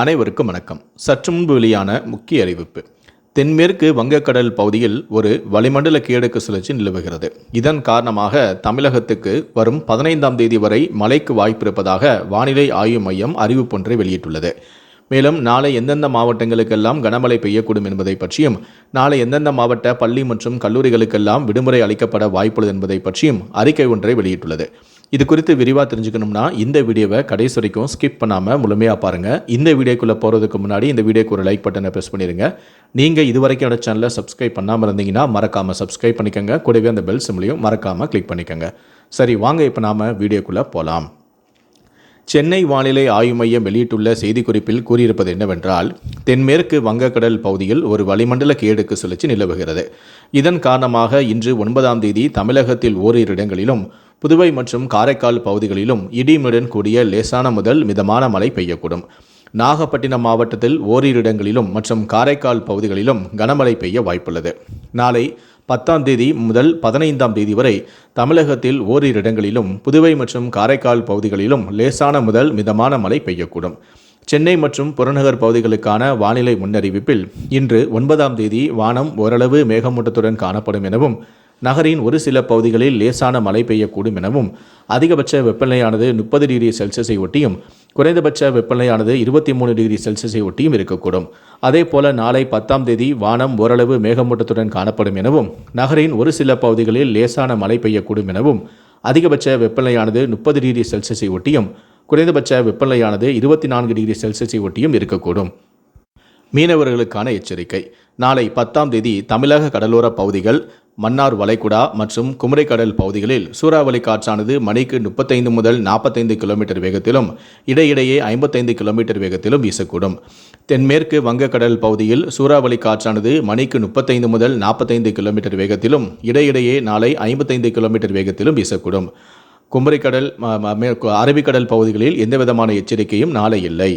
அனைவருக்கும் வணக்கம். சற்று முன்பு வெளியான முக்கிய அறிவிப்பு. தென்மேற்கு வங்கக்கடல் பகுதியில் ஒரு வளிமண்டல கிழக்கு சுழற்சி நிலவுகிறது. இதன் காரணமாக தமிழகத்துக்கு வரும் பதினைந்தாம் தேதி வரை மழைக்கு வாய்ப்பிருப்பதாக வானிலை ஆய்வு மையம் அறிவிப்பொன்றை வெளியிட்டுள்ளது. மேலும் நாளை எந்தெந்த மாவட்டங்களுக்கெல்லாம் கனமழை பெய்யக்கூடும் என்பதை பற்றியும் நாளை எந்தெந்த மாவட்ட பள்ளி மற்றும் கல்லூரிகளுக்கெல்லாம் விடுமுறை அளிக்கப்பட வாய்ப்புள்ளது என்பதை பற்றியும் அறிக்கை ஒன்றை வெளியிட்டுள்ளது. இது குறித்து விரிவாக தெரிஞ்சுக்கணும்னா இந்த வீடியோவை கடைசி வரைக்கும் ஸ்கிப் பண்ணாமல் முழுமையாக பாருங்கள் இந்த வீடியோக்குள்ளே போகிறதுக்கு முன்னாடி இந்த வீடியோக்கு ஒரு லைக் பட்டனை ப்ரெஸ் பண்ணிடுங்க நீங்கள் இது வரைக்கும் என்னோட சேனலை சப்ஸ்கிரைப் பண்ணாமல் இருந்தீங்கன்னா மறக்காமல் சப்ஸ்கிரைப் பண்ணிக்கோங்க. கூடவே அந்த பெல் சிம்லையும் மறக்காமல் கிளிக் பண்ணிக்கோங்க. சரி வாங்க இப்போ நாம் வீடியோக்குள்ளே போகலாம் சென்னை வானிலை ஆய்வு மையம் வெளியிட்டுள்ள செய்திக்குறிப்பில் கூறியிருப்பது என்னவென்றால் தென்மேற்கு வங்கக்கடல் பகுதியில் ஒரு வளிமண்டல கேடுக்கு சுழற்சி நிலவுகிறது. இதன் காரணமாக இன்று ஒன்பதாம் தேதி தமிழகத்தில் ஓரிரு இடங்களிலும் புதுவை மற்றும் காரைக்கால் பகுதிகளிலும் இடிமுடன் கூடிய லேசான முதல் மிதமான மழை பெய்யக்கூடும். நாகப்பட்டினம் மாவட்டத்தில் ஓரிரு இடங்களிலும் மற்றும் காரைக்கால் பகுதிகளிலும் கனமழை பெய்ய வாய்ப்புள்ளது. நாளை பத்தாம் தேதி முதல் பதினைந்தாம் தேதி வரை தமிழகத்தில் ஓரிரு இடங்களிலும் புதுவை மற்றும் காரைக்கால் பகுதிகளிலும் லேசான முதல் மிதமான மழை பெய்யக்கூடும். சென்னை மற்றும் புறநகர் பகுதிகளுக்கான வானிலை முன்னறிவிப்பில் இன்று ஒன்பதாம் தேதி வானம் ஓரளவு மேகமூட்டத்துடன் காணப்படும் எனவும் நகரின் ஒரு சில பகுதிகளில் லேசான மழை பெய்யக்கூடும் எனவும் அதிகபட்ச வெப்பநிலையானது முப்பது டிகிரி செல்சியஸை ஒட்டியும் குறைந்தபட்ச வெப்பநிலையானது இருபத்தி மூணு டிகிரி செல்சியஸை ஒட்டியும் இருக்கக்கூடும். அதே போல நாளை பத்தாம் தேதி வானம் ஓரளவு மேகமூட்டத்துடன் காணப்படும் எனவும் நகரின் ஒரு சில பகுதிகளில் லேசான மழை பெய்யக்கூடும் எனவும் அதிகபட்ச வெப்பநிலையானது முப்பது டிகிரி செல்சியஸை ஒட்டியும் குறைந்தபட்ச வெப்பநிலையானது இருபத்தி நான்கு டிகிரி செல்சியஸை ஒட்டியும் இருக்கக்கூடும். மீனவர்களுக்கான எச்சரிக்கை. நாளை பத்தாம் தேதி தமிழக கடலோர பகுதிகள் மன்னார் வளைகுடா மற்றும் குமரிக்கடல் பகுதிகளில் சூறாவளி காற்றானது மணிக்கு முப்பத்தைந்து முதல் நாற்பத்தைந்து கிலோமீட்டர் வேகத்திலும் இடையிடையே ஐம்பத்தைந்து கிலோமீட்டர் வேகத்திலும் வீசக்கூடும். தென்மேற்கு வங்கக்கடல் பகுதியில் சூறாவளி காற்றானது மணிக்கு முப்பத்தைந்து முதல் நாற்பத்தைந்து கிலோமீட்டர் வேகத்திலும் இடையிடையே நாளை ஐம்பத்தைந்து கிலோமீட்டர் வேகத்திலும் வீசக்கூடும். குமரிக்கடல் அரபிக்கடல் பகுதிகளில் எந்தவிதமான எச்சரிக்கையும் நாளை இல்லை.